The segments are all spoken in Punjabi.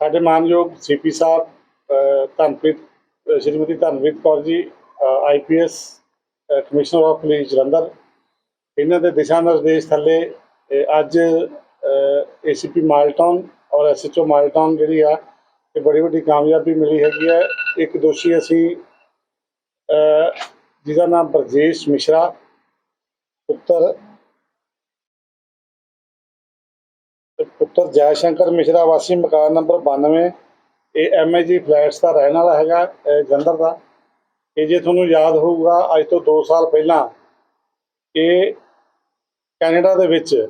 ਸਾਡੇ ਮਾਨਯੋਗ ਸੀਪੀ ਸਾਹਿਬ ਅ, Dhanpreet Shrimati Dhanpreet Kaur ji IPS commissioner of police Jalandhar. ਇਹਨਾਂ ਦੇ ਦਿਸ਼ਾ ਨਿਰਦੇਸ਼ ਥੱਲੇ ਅ, ਅੱਜ ਏਸੀਪੀ ਮਾਲਟਾਊਨ ਔਰ ਐਸਐਚਓ ਮਾਲਟਾਊਨ ਜਿਹੜੀ ਆ ਇਹ ਬੜੀ ਵੱਡੀ ਕਾਮਯਾਬੀ ਮਿਲੀ ਹੈਗੀ ਹੈ। ਇੱਕ ਦੋਸ਼ੀ ਅਸੀਂ ਜਿਹਦਾ ਨਾਮ ਬਰਜੇਸ਼ ਮਿਸ਼ਰਾ ਪੁੱਤਰ ਪੁੱਤਰ ਜੈ ਸ਼ੰਕਰ ਮਿਸ਼ਰਾ, ਵਾਸੀ ਮਕਾਨ ਨੰਬਰ 92 ਇਹ ਐਮਏਜੀ ਫਲੈਟਸ ਦਾ ਰਹਿਣ ਵਾਲਾ ਹੈਗਾ ਅਹ ਜਲੰਧਰ ਦਾ। ਇਹ ਜੇ ਤੁਹਾਨੂੰ ਯਾਦ ਹੋਊਗਾ, ਅੱਜ ਤੋਂ 2 ਸਾਲ ਪਹਿਲਾਂ ਇਹ ਕੈਨੇਡਾ ਦੇ ਵਿੱਚ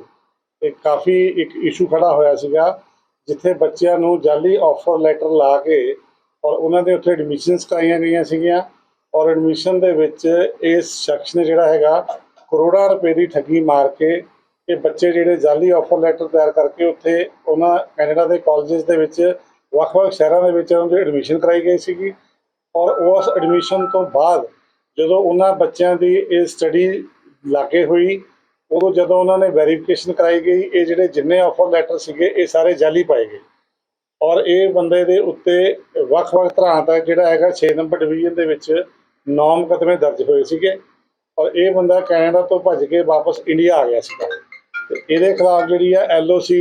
ਇੱਕ ਕਾਫੀ ਇੱਕ ਇਸ਼ੂ ਖੜਾ ਹੋਇਆ ਸੀਗਾ, ਜਿੱਥੇ ਬੱਚਿਆਂ ਨੂੰ ਜਾਲੀ ਆਫਰ ਲੈਟਰ ਲਾ ਕੇ ਔਰ ਉਹਨਾਂ ਦੇ ਉੱਥੇ ਐਡਮਿਸ਼ਨਸ ਕਰਾਈਆਂ ਗਈਆਂ ਸੀਗੀਆਂ। ਔਰ ਐਡਮਿਸ਼ਨ ਦੇ ਵਿੱਚ ਇਸ ਸ਼ਖਸ ਨੇ ਜਿਹੜਾ ਹੈਗਾ ਕਰੋੜਾਂ ਰੁਪਏ ਦੀ ਠੱਗੀ ਮਾਰ ਕੇ ਕਿ ਬੱਚੇ ਜਿਹੜੇ ਜਾਲੀ ਆਫਰ ਲੈਟਰ ਤਿਆਰ ਕਰਕੇ ਉੱਥੇ ਉਹਨਾਂ ਕੈਨੇਡਾ ਦੇ ਕਾਲਜਸ ਦੇ ਵਿੱਚ, ਵੱਖ-ਵੱਖ ਸ਼ਹਿਰਾਂ ਦੇ ਵਿੱਚ ਉਹਨਾਂ ਦੀ ਐਡਮਿਸ਼ਨ ਕਰਾਈ ਗਈ ਸੀਗੀ। ਔਰ ਉਸ ਐਡਮਿਸ਼ਨ ਤੋਂ ਬਾਅਦ ਜਦੋਂ ਉਹਨਾਂ ਬੱਚਿਆਂ ਦੀ ਇਹ ਸਟੱਡੀ ਲਾਗੇ ਹੋਈ, ਉਦੋਂ ਜਦੋਂ ਉਹਨਾਂ ਨੇ ਵੈਰੀਫਿਕੇਸ਼ਨ ਕਰਾਈ ਗਈ, ਇਹ ਜਿਹੜੇ ਜਿੰਨੇ ਆਫਰ ਲੈਟਰ ਸੀਗੇ, ਇਹ ਸਾਰੇ ਜਾਲੀ ਪਾਏ ਗਏ। ਔਰ ਇਹ ਬੰਦੇ ਦੇ ਉੱਤੇ ਵੱਖ-ਵੱਖ ਤਰ੍ਹਾਂ ਦਾ ਜਿਹੜਾ ਹੈਗਾ 6 ਨੰਬਰ ਡਿਵੀਜ਼ਨ ਦੇ ਵਿੱਚ 9 ਮੁਕੱਦਮੇ ਦਰਜ ਹੋਏ ਸੀਗੇ। ਔਰ ਇਹ ਬੰਦਾ ਕੈਨੇਡਾ ਤੋਂ ਭੱਜ ਕੇ ਵਾਪਸ ਇੰਡੀਆ ਆ ਗਿਆ ਸੀਗਾ। ਤੇ ਇਹਦੇ ਖਿਲਾਫ ਜਿਹੜੀ ਆ ਐਲਓਸੀ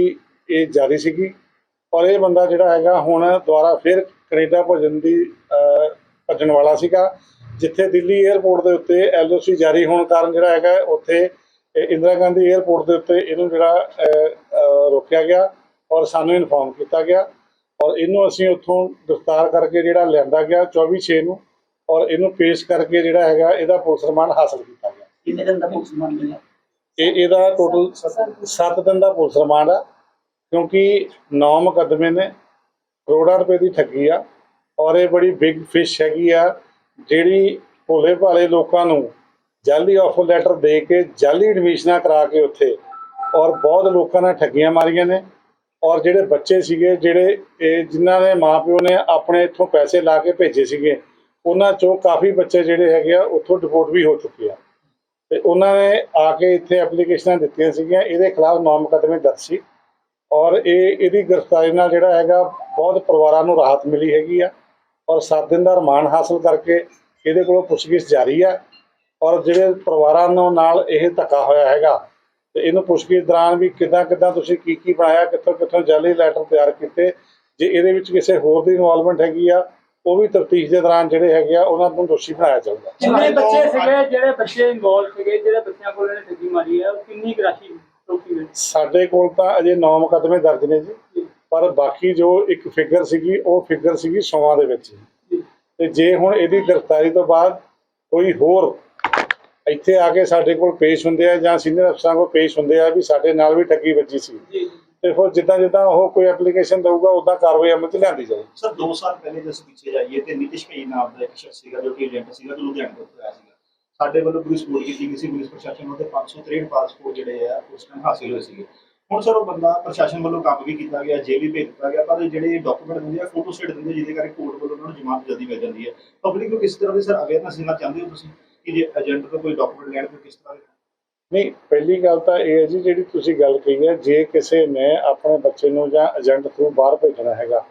ਇਹ ਜਾਰੀ ਸੀਗੀ। ਔਰ ਇਹ ਬੰਦਾ ਜਿਹੜਾ ਹੈਗਾ ਹੁਣ ਦੁਬਾਰਾ ਫਿਰ ਕੈਨੇਡਾ ਭੱਜਣ ਦੀ ਅਹ, ਭੱਜਣ ਵਾਲਾ ਸੀਗਾ ਜਿੱਥੇ ਦਿੱਲੀ 에ਅਰਪੋਰਟ ਦੇ ਉੱਤੇ ਐਲਓਸੀ ਜਾਰੀ ਹੋਣ ਕਾਰਨ ਜਿਹੜਾ ਹੈਗਾ ਉੱਥੇ ਇੰਦਰਾ ਗਾਂਧੀ 에ਅਰਪੋਰਟ ਦੇ ਉੱਤੇ ਇਹਨੂੰ ਜਿਹੜਾ ਰੋਕਿਆ ਗਿਆ ਔਰ ਸਾਨੂੰ ਇਨਫੋਰਮ ਕੀਤਾ ਗਿਆ। ਔਰ ਇਹਨੂੰ ਅਸੀਂ ਉੱਥੋਂ ਗ੍ਰਿਫਤਾਰ ਕਰਕੇ ਜਿਹੜਾ ਲਿਆਂਦਾ ਗਿਆ 24 ਛੇ ਨੂੰ ਔਰ ਇਹਨੂੰ ਪੇਸ਼ ਕਰਕੇ ਜਿਹੜਾ ਹੈਗਾ ਇਹਦਾ ਪੁਲਿਸ ਰਿਮਾਂਡ ਹਾਸਲ ਕੀਤਾ ਗਿਆ। ਕਿੰਨੇ ਦਿਨ ਦਾ ਪੁਲਿਸ ਰਿਮਾਂਡ ਮਿਲਿਆ? ਇਹ ਇਹਦਾ ਟੋਟਲ 7 ਦਿਨ ਦਾ ਪੁਲਿਸ ਰਿਮਾਂਡ ਆ, ਕਿਉਂਕਿ 9 ਮੁਕੱਦਮੇ ਨੇ, ਕਰੋੜਾਂ ਰੁਪਏ ਦੀ ਠੱਗੀ ਆ, ਔਰ ਇਹ ਬੜੀ ਬਿਗ ਫਿਸ਼ ਹੈਗੀ ਆ, ਜਿਹੜੀ ਭੋਲੇ ਭਾਲੇ ਲੋਕਾਂ ਨੂੰ ਜਾਲੀ ਆਫਰ ਲੈਟਰ ਦੇ ਕੇ ਜਾਲੀ ਐਡਮਿਸ਼ਨਾਂ ਕਰਾ ਕੇ ਉੱਥੇ, ਔਰ ਬਹੁਤ ਲੋਕਾਂ ਨੇ ਠੱਗੀਆਂ ਮਾਰੀਆਂ ਨੇ, ਔਰ ਜਿਹੜੇ ਬੱਚੇ ਸੀਗੇ, ਜਿਹੜੇ ਇਹ ਜਿਨ੍ਹਾਂ ਦੇ ਮਾਪਿਓ ਨੇ ਆਪਣੇ ਇੱਥੋਂ ਪੈਸੇ ਲਾ ਕੇ ਭੇਜੇ ਸੀਗੇ, ਉਹਨਾਂ ਚੋਂ ਕਾਫੀ ਬੱਚੇ ਜਿਹੜੇ ਹੈਗੇ ਆ, ਉੱਥੋਂ ਡਿਪੋਰਟ ਵੀ ਹੋ ਚੁੱਕੇ ਆ। ਤੇ ਉਹਨਾਂ ਨੇ ਆ ਕੇ ਇੱਥੇ ਐਪਲੀਕੇਸ਼ਨਾਂ ਦਿੱਤੀਆਂ ਸੀਗੀਆਂ, ਇਹਦੇ ਖਿਲਾਫ ਨੌ ਮੁਕੱਦਮੇ ਦਰਜ ਸੀ ਔਰ ਇਹ, ਇਹਦੀ ਗ੍ਰਿਫਤਾਰੀ ਨਾਲ ਜਿਹੜਾ ਹੈਗਾ ਬਹੁਤ ਪਰਿਵਾਰਾਂ ਨੂੰ ਰਾਹਤ ਮਿਲੀ ਹੈਗੀ ਆ ਔਰ 7 ਦਿਨ ਦਾ ਰਿਮਾਂਡ ਹਾਸਲ ਕਰਕੇ ਇਹਦੇ ਕੋਲੋਂ ਪੁੱਛਗਿੱਛ ਜਾਰੀ ਆ ਔਰ ਜਿਹੜੇ ਪਰਿਵਾਰਾਂ ਨੂੰ ਨਾਲ ਇਹ ਧੱਕਾ ਹੋਇਆ ਹੈਗਾ ਤੇ ਇਹਨੂੰ ਪੁੱਛਗਿੱਛ ਦੌਰਾਨ ਵੀ ਕਿੱਦਾਂ ਕਿੱਦਾਂ ਤੁਸੀਂ ਕੀ ਕੀ ਬਣਾਇਆ, ਕਿੱਥੋਂ ਕਿੱਥੋਂ ਜਾਲੀ ਲੈਟਰ ਤਿਆਰ ਕੀਤੇ, ਜੇ ਇਹਦੇ ਵਿੱਚ ਕਿਸੇ ਹੋਰ ਦੀ ਇਨਵੋਲਵਮੈਂਟ ਹੈਗੀ ਆ ਉਹ ਵੀ ਤਫਤੀਸ਼ ਦੇ ਦੌਰਾਨ ਜਿਹੜੇ ਹੈਗੇ ਆ ਉਹਨਾਂ ਨੂੰ ਦੋਸ਼ੀ ਬਣਾਇਆ ਜਾਊਗਾ। ਕਿੰਨੇ ਬੱਚੇ ਸੀਗੇ ਜਿਹੜੇ ਬੱਚੇ ਇਨਵੋਲਵ ਸੀਗੇ ਜਿਹੜੇ ਬੱਚਿਆਂ ਕੋਲ ਇਹਨੇ ਠੱਗੀ ਮਾਰੀ ਹੈ ਉਹ ਕਿੰਨੀ ਕੁ ਰਾਸ਼ੀ ਟੋਕੀ ਵਿੱਚ ਸਾਡੇ ਕੋਲ ਤਾਂ ਅਜੇ 9 ਮੁਕੱਦਮੇ ਦਰਜ ਨੇ ਜੀ ਪਰ ਬਾਕੀ ਜੋ ਇੱਕ ਫਿਗਰ ਸੀਗੀ ਉਹ ਫਿਗਰ ਸੀਗੀ ਸੌਆਂ ਦੇ ਵਿੱਚ। ਤੇ ਜੇ ਹੁਣ ਇਹਦੀ ਗ੍ਰਿਫਤਾਰੀ ਤੋਂ ਬਾਅਦ ਕੋਈ ਹੋਰ ਇੱਥੇ ਆ ਕੇ ਸਾਡੇ ਕੋਲ ਪੇਸ਼ ਹੁੰਦੇ ਆ ਜਾਂ ਸੀਨੀਅਰ ਅਫਸਰਾਂ ਕੋਲ ਪੇਸ਼ ਹੁੰਦੇ ਆ ਵੀ ਸਾਡੇ ਨਾਲ ਵੀ ਠੱਗੀ ਵੱਜੀ ਸੀ ਜੀ। ਤੇ ਫਿਰ ਜਿੱਦਾਂ ਜਿੱਦਾਂ ਉਹ ਕੋਈ ਐਪਲੀਕੇਸ਼ਨ ਦਊਗਾ ਉਦਾਂ ਕਾਰਵਾਈ ਅਮਲ 'ਚ ਲਿਆਂਦੀ ਜਾਊਗੀ। ਸਰ 2 ਸਾਲ ਪਹਿਲੇ ਜੇ ਅਸੀਂ ਪਿੱਛੇ ਜਾਈਏ ਤੇ ਨਿਤਿਸ਼ ਕਈ ਨਾਮ ਦਾ ਇੱਕ ਸ਼ਖਸ ਸੀਗਾ, ਜੋ ਕਿ ਏਜੰਟ ਸੀਗਾ, ਜੋ ਲੁਧਿਆਣੇ ਤੋਂ ਆਇਆ ਸੀਗਾ। ਸਾਡੇ ਵੱਲੋਂ ਪੂਰੀ ਸਪੋਰਟ ਕੀਤੀ ਗਈ ਸੀ, ਪੁਲਿਸ ਪ੍ਰਸ਼ਾਸਨ ਨੂੰ ਤੇ 563 ਪਾਸਪੋਰਟ ਜਿਹੜੇ ਆ, ਉਸ ਟਾਈਮ ਹਾਸਿਲ ਹੋਏ ਸੀਗੇ। ਹੁਣ ਸਰ, ਉਹ ਬੰਦਾ ਪ੍ਰਸ਼ਾਸਨ ਵੱਲੋਂ ਕੰਮ ਵੀ ਕੀਤਾ ਗਿਆ, ਜੇਲ੍ਹ ਵੀ ਭੇਜ ਦਿੱਤਾ ਗਿਆ, ਪਰ ਜਿਹੜੇ ਡਾਕੂਮੈਂਟ ਹੁੰਦੇ ਆ ਫੋਟੋ ਸਟੇਟ ਦਿੰਦੇ ਜਿਹਦੇ ਕਰਕੇ ਕੋਰਟ ਵੱਲੋਂ ਉਹਨਾਂ ਨੂੰ ਜ਼ਮਾਨਤ ਜਲਦੀ ਮਿਲ ਜਾਂਦੀ ਹੈ। ਪਬਲਿਕ ਨੂੰ ਕਿਸ ਤਰ੍ਹਾਂ ਦੀ ਸਰ ਅਵੇਅਰਨੈਸ ਦੇਣਾ ਚਾਹੁੰਦੇ ਹੋ ਤੁਸੀਂ? ਕਿ ਜੇ ਏਜੰਟ ਤੋਂ ਕੋਈ ਡਾਕੂਮੈਂਟ ਲੈਣ ਤੋਂ ਕਿਸ ਤਰ੍ਹਾਂ ਨਹੀਂ, ਪਹਿਲੀ ਗੱਲ ਤਾਂ ਇਹ ਹੈ ਜੀ, ਜਿਹੜੀ ਤੁਸੀਂ ਗੱਲ ਕਹੀ ਹੈ, ਜੇ ਕਿਸੇ ਨੇ ਆਪਣੇ ਬੱਚੇ ਨੂੰ ਜਾਂ ਏਜੰਟ ਥਰੂ ਬਾਹਰ ਭੇਜਣਾ ਹੈਗਾ,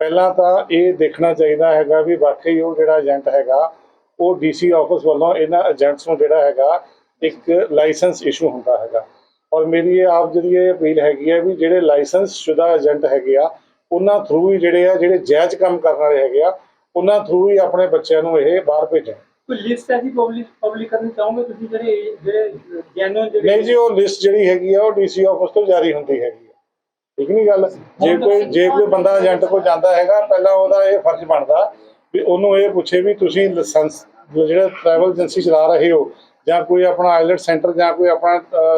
ਪਹਿਲਾਂ ਤਾਂ ਇਹ ਦੇਖਣਾ ਚਾਹੀਦਾ ਹੈਗਾ ਵੀ ਵਾਕਈ ਉਹ ਜਿਹੜਾ ਏਜੰਟ ਹੈਗਾ, ਉਹ ਡੀਸੀ ਆਫਿਸ ਵੱਲੋਂ ਇਹਨਾਂ ਏਜੰਟਸ ਨੂੰ ਜਿਹੜਾ ਹੈਗਾ, ਇੱਕ ਲਾਇਸੈਂਸ ਇਸ਼ੂ ਹੁੰਦਾ ਹੈਗਾ। ਔਰ ਮੇਰੀ ਇਹ ਆਪ ਜਿਹੜੀ ਇਹ ਅਪੀਲ ਹੈਗੀ ਹੈ ਵੀ ਜਿਹੜੇ ਲਾਇਸੈਂਸ ਸ਼ੁਦਾ ਏਜੰਟ ਹੈਗੇ ਆ, ਉਹਨਾਂ ਥਰੂ ਹੀ ਜਿਹੜੇ ਆ, ਜਿਹੜੇ ਜਾਇਜ਼ ਕੰਮ ਕਰਨ ਵਾਲੇ ਹੈਗੇ ਆ, ਉਹਨਾਂ ਥਰੂ ਹੀ ਆਪਣੇ ਬੱਚਿਆਂ ਨੂੰ ਇਹ ਬਾਹਰ ਭੇਜਣ। ਕੋਈ ਲਿਸਟ ਐਸੀ ਪਬਲਿਕ ਪਬਲਿਕ ਕਰਨੀ ਚਾਹੋਗੇ ਤੁਸੀਂ ਜਿਹੜੇ ਜਿਹੜੇ ਜੈਨੂਅਨ ਜਿਹੜੇ ਨਹੀਂ ਜੀ ਉਹ ਲਿਸਟ ਜਿਹੜੀ ਹੈਗੀ ਆ ਉਹ ਡੀਸੀ ਆਫਿਸ ਤੋਂ ਜਾਰੀ ਹੁੰਦੀ ਹੈਗੀ ਆ। ਠੀਕ ਨਹੀਂ ਗੱਲ? ਜੇ ਕੋਈ ਜੇ ਕੋਈ ਬੰਦਾ ਏਜੰਟ ਕੋਲ ਜਾਂਦਾ ਹੈਗਾ ਪਹਿਲਾਂ ਉਹਦਾ ਇਹ ਫਰਜ਼ ਬਣਦਾ ਵੀ ਉਹਨੂੰ ਇਹ ਪੁੱਛੇ ਵੀ ਤੁਸੀਂ ਲਾਇਸੈਂਸ ਜਿਹੜਾ ਟਰੈਵਲ ਏਜੰਸੀ ਚਲਾ ਰਹੇ ਹੋ ਜਾਂ ਕੋਈ ਆਪਣਾ ਆਈਲੈਟ ਸੈਂਟਰ ਜਾਂ ਕੋਈ ਆਪਣਾ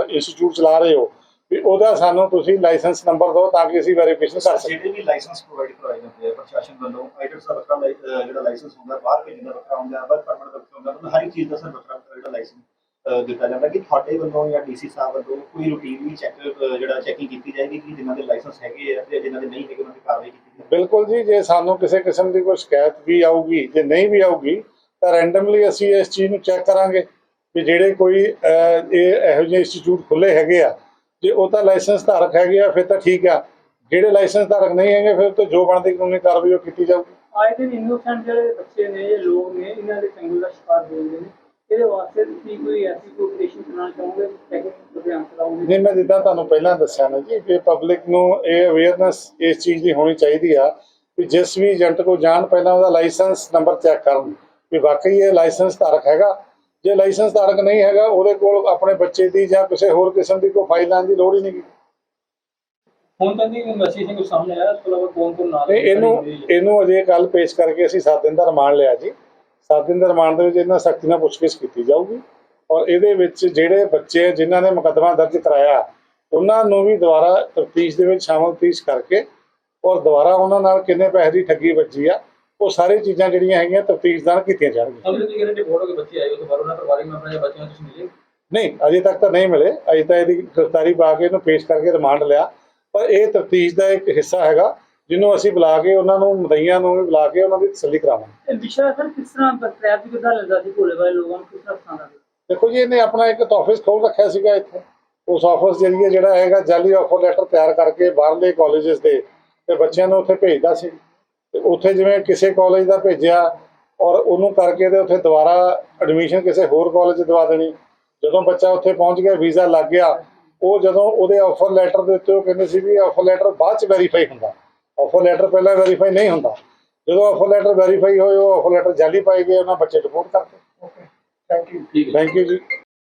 ਇੰਸਟੀਚਿਊਟ ਚਲਾ ਰਹੇ ਹੋ ਵੀ ਉਹਦਾ ਸਾਨੂੰ ਤੁਸੀਂ ਲਾਇਸੈਂਸ ਨੰਬਰ ਦਿਓ ਤਾਂ ਕਿ ਅਸੀਂ ਵੈਰੀਫਿਕੇਸ਼ਨ ਕਰ ਸਕੀਏ। ਜਿਹੜੇ ਵੀ ਲਾਇਸੈਂਸ ਪ੍ਰੋਵਾਈਡ ਕਰਵਾਏ ਜਾਂਦੇ ਆ ਪ੍ਰਸ਼ਾਸਨ ਵੱਲੋਂ ਆਈਟਰਸ ਦਾ ਵੱਖਰਾ ਲਾਇ- ਅਹ ਜਿਹੜਾ ਲਾਇਸੈਂਸ ਹੁੰਦਾ ਬਾਹਰ ਭੇਜਣ ਦਾ ਵੱਖਰਾ ਹੁੰਦਾ ਵਰਕ ਪਰਮਿਟ ਦਾ ਵੱਖਰਾ ਹੁੰਦਾ ਮਤਲਬ ਹਰ ਇੱਕ ਚੀਜ਼ ਦਾ ਸਰ ਵੱਖਰਾ ਵੱਖਰਾ ਜਿਹੜਾ ਲਾਇਸੈਂਸ ਦਿੱਤਾ ਜਾਂਦਾ ਕਿ ਤੁਹਾਡੇ ਵੱਲੋਂ ਜਾਂ ਡੀਸੀ ਸਾਹਿਬ ਵੱਲੋਂ ਕੋਈ ਰੂਟੀਨਲੀ ਚੈੱਕ ਜਿਹੜਾ ਚੈਕਿੰਗ ਕੀਤੀ ਜਾਏਗੀ ਕਿ ਜਿਨ੍ਹਾਂ ਦੇ ਲਾਇਸੈਂਸ ਹੈਗੇ ਆ ਤੇ ਜਿਨ੍ਹਾਂ ਦੇ ਨਹੀਂ ਹੈਗੇ ਉਹਨਾਂ ਦੀ ਕਾਰਵਾਈ ਕੀਤੀ ਜਾਏਗੀ? ਬਿਲਕੁਲ ਜੀ ਜੇ ਸਾਨੂੰ ਕਿਸੇ ਕਿਸਮ ਦੀ ਕੋਈ ਸ਼ਿਕਾਇਤ ਵੀ ਆਊਗੀ ਜੇ ਨਹੀਂ ਵੀ ਆਊਗੀ ਤਾਂ ਰੈਂਡਮਲੀ ਅਸੀਂ ਇਸ ਚੀਜ਼ ਨੂੰ ਚੈੱਕ ਕਰਾਂਗੇ ਵੀ ਜਿਹੜੇ ਕੋਈ ਅਹ, ਇਹ ਇਹੋ ਜਿਹੇ ਇੰਸਟੀਚਿਊਟ ਖੁੱਲੇ ਹੈਗੇ ਆ ਜੇ ਉਹ ਤਾਂ ਲਾਇਸੈਂਸ ਧਾਰਕ ਹੈਗੇ ਆ ਫਿਰ ਤਾਂ ਠੀਕ ਆ। ਜਿਹੜੇ ਲਾਇਸੈਂਸ ਧਾਰਕ ਨਹੀਂ ਹੈਗੇ ਫਿਰ ਤੇ ਜੋ ਬਣਦੀ ਕਾਨੂੰਨੀ ਕਾਰਵਾਈ ਉਹ ਕੀਤੀ ਜਾਊਗੀ ਆਏ ਦਿਨ ਇਨੋਸੈਂਟ ਜਿਹੜੇ ਬੱਚੇ ਨੇ ਇਹ ਲੋਕ ਨੇ ਇਹਨਾਂ ਦੇ ਚੰਗਲ ਦਾ ਸ਼ਿਕਾਰ ਹੋ ਜਾਂਦੇ ਨੇ। ਇਹਦੇ ਵਾਸਤੇ ਤੁਸੀਂ ਕੋਈ ਐਸੀ ਕੋਈ ਆਪਰੇਸ਼ਨ ਕਰਨਾ ਚਾਹੋਗੇ ਚੈਕਿੰਗ ਅਭਿਆਨ ਚਲਾਓਗੇ ਨਹੀਂ ਮੈਂ ਜਿੱਦਾਂ ਤੁਹਾਨੂੰ ਪਹਿਲਾਂ ਦੱਸਿਆ ਨਾ ਜੀ ਕਿ ਪਬਲਿਕ ਨੂੰ ਇਹ ਅਵੇਅਰਨੈਸ ਇਸ ਚੀਜ਼ ਦੀ ਹੋਣੀ ਚਾਹੀਦੀ ਆ ਕਿ ਜਿਸ ਵੀ ਏਜੰਟ ਕੋਲ ਜਾਣ ਪਹਿਲਾਂ ਉਹਦਾ ਲਾਇਸੈਂਸ ਨੰਬਰ ਚੈੱਕ ਕਰਨ। ਕਿ ਵਾਕਈ ਇਹ ਲਾਇਸੈਂਸ ਧਾਰਕ ਹੈਗਾ ਜੇ ਲਾਇਸੈਂਸ ਧਾਰਕ ਨਹੀਂ ਹੈਗਾ ਉਹਦੇ ਕੋਲ ਆਪਣੇ ਬੱਚੇ ਦੀ ਜਾਂ ਕਿਸੇ ਹੋਰ ਕਿਸਮ ਦੀ ਕੋਈ ਫਾਈਲ ਲੈਣ ਦੀ ਲੋੜ ਹੀ ਨਹੀਂ ਹੁਣ ਤੱਕ ਦੀ ਇਨਵੈਸਟੀਗੇਸ਼ਨ ਕੋਈ ਸਾਹਮਣੇ ਆਇਆ ਇਸ ਤੋਂ ਇਲਾਵਾ ਕੌਣ ਕੌਣ ਨਾਲ ਤੇ ਇਹਨੂੰ ਇਹਨੂੰ ਅਜੇ ਕੱਲ ਪੇਸ਼ ਕਰਕੇ ਅਸੀਂ 7 ਦਿਨ ਦਾ ਰਿਮਾਂਡ ਲਿਆ ਜੀ। 7 ਦਿਨ ਦੇ ਰਿਮਾਂਡ ਦੇ ਵਿੱਚ ਇਹਨਾਂ ਸਖਤੀ ਨਾਲ ਪੁੱਛਗਿੱਛ ਕੀਤੀ ਜਾਊਗੀ। ਔਰ ਇਹਦੇ ਵਿੱਚ ਜਿਹੜੇ ਬੱਚੇ ਜਿਨ੍ਹਾਂ ਨੇ ਮੁਕੱਦਮਾ ਦਰਜ ਕਰਾਇਆ ਉਹਨਾਂ ਨੂੰ ਵੀ ਦੁਬਾਰਾ ਤਫਤੀਸ਼ ਦੇ ਵਿੱਚ ਸ਼ਾਮਲ ਤਫਤੀਸ਼ ਕਰਕੇ ਔਰ ਦੁਬਾਰਾ ਉਹਨਾਂ ਨਾਲ ਕਿੰਨੇ ਪੈਸੇ ਦੀ ਠੱਗੀ ਵੱਜੀ ਆ ਉਹ ਸਾਰੀ ਚੀਜ਼ਾਂ ਜਿਹੜੀਆਂ ਹੈਗੀਆਂ ਤਫਤੀਸ਼ ਨਾਲ ਕੀਤੀਆਂ ਜਾਣਗੀਆਂ। ਅਗਲੇ ਦੀ ਗਰੰਟੀ ਫੋਟੋ ਕੇ ਬੱਚੇ ਆਏ ਉਸ ਤੋਂ ਬਾਅਦ ਉਹਨਾਂ ਪਰਿਵਾਰਿਕ ਮੈਂਬਰਾਂ ਜਾਂ ਬੱਚਿਆਂ ਨੂੰ ਤੁਸੀਂ ਮਿਲੇ? ਨਹੀਂ ਅਜੇ ਤੱਕ ਤਾਂ ਨਹੀਂ ਮਿਲੇ। ਅਜੇ ਤਾਂ ਇਹਦੀ ਗ੍ਰਿਫਤਾਰੀ ਪਾ ਕੇ ਇਹਨੂੰ ਪੇਸ਼ ਕਰਕੇ ਰਿਮਾਂਡ ਲਿਆ। ਪਰ ਇਹ ਤਫਤੀਸ਼ ਦਾ ਇੱਕ ਹਿੱਸਾ ਹੈਗਾ ਜਿਹਨੂੰ ਅਸੀਂ ਬੁਲਾ ਕੇ ਉਹਨਾਂ ਨੂੰ ਮਦਈਆਂ ਨੂੰ ਵੀ ਬੁਲਾ ਕੇ ਉਹਨਾਂ ਦੀ ਤਸੱਲੀ ਕਰਾਵਾਂਗੇ। ਇਹ ਵਿਸ਼ਾ ਸਰ ਕਿਸ ਤਰ੍ਹਾਂ ਪ੍ਰੈਪ ਦੀ ਕਿਦਾਂ ਲੱਗਦਾ ਸੀ ਭੋਲੇ ਵਾਲੇ ਲੋਕਾਂ ਨੂੰ ਕਿਸ ਤਰ੍ਹਾਂ ਪਸੰਦ ਆਉਂਦਾ ਦੇਖੋ ਜੀ ਇਹਨੇ ਆਪਣਾ ਇੱਕ ਆਫਿਸ ਖੋਲ ਰੱਖਿਆ ਸੀਗਾ ਇੱਥੇ। ਉਸ ਆਫਿਸ ਜਰੀਏ ਜਿਹੜਾ ਹੈਗਾ ਜਾਲੀ ਆਫਰ ਲੈਟਰ ਤਿਆਰ ਕਰਕੇ ਬਾਹਰਲੇ ਕਾਲਜਸ ਦੇ ਤੇ ਬੱਚਿਆਂ ਨੂੰ ਉੱਥੇ ਭੇਜਦਾ ਸੀ। ਤੇ ਉੱਥੇ ਜਿਵੇਂ ਕਿਸੇ ਕਾਲਜ ਦਾ ਭੇਜਿਆ ਔਰ ਉਹਨੂੰ ਕਰਕੇ ਤੇ ਉੱਥੇ ਦੁਬਾਰਾ ਐਡਮਿਸ਼ਨ ਕਿਸੇ ਹੋਰ ਕਾਲਜ 'ਚ ਦਵਾ ਦੇਣੀ। ਜਦੋਂ ਬੱਚਾ ਉੱਥੇ ਪਹੁੰਚ ਗਿਆ ਵੀਜ਼ਾ ਲੱਗ ਗਿਆ ਉਹ ਜਦੋਂ ਉਹਦੇ ਆਫਰ ਲੈਟਰ ਦੇ ਉੱਤੇ ਉਹ ਕਹਿੰਦੇ ਸੀ ਵੀ ਆਫਰ ਲੈਟਰ ਬਾਅਦ 'ਚ ਵੈਰੀਫਾਈ ਹੁੰਦਾ। ਆਫਰ ਲੈਟਰ ਪਹਿਲਾਂ ਵੈਰੀਫਾਈ ਨਹੀਂ ਹੁੰਦਾ। ਜਦੋਂ ਆਫਰ ਲੈਟਰ ਵੈਰੀਫਾਈ ਹੋਏ ਉਹ ਆਫਰ ਲੈਟਰ ਜਾਲੀ ਪਾਏ ਗਏ ਉਹਨਾਂ ਬੱਚੇ ਰਿਪੋਰਟ ਕਰਤੇ okay thank you thank you ਜੀ।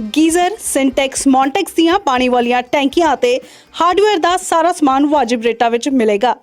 ਗੀਜ਼ਰ, ਸਿੰਟੈਕਸ, ਮੌਂਟੈਕਸ ਦੀਆਂ ਪਾਣੀ ਵਾਲੀਆਂ ਟੈਂਕੀਆਂ ਅਤੇ ਹਾਰਡਵੇਅਰ ਦਾ ਸਾਰਾ ਸਮਾਨ ਵਾਜਿਬ ਰੇਟਾਂ ਵਿੱਚ ਮਿਲੇਗਾ।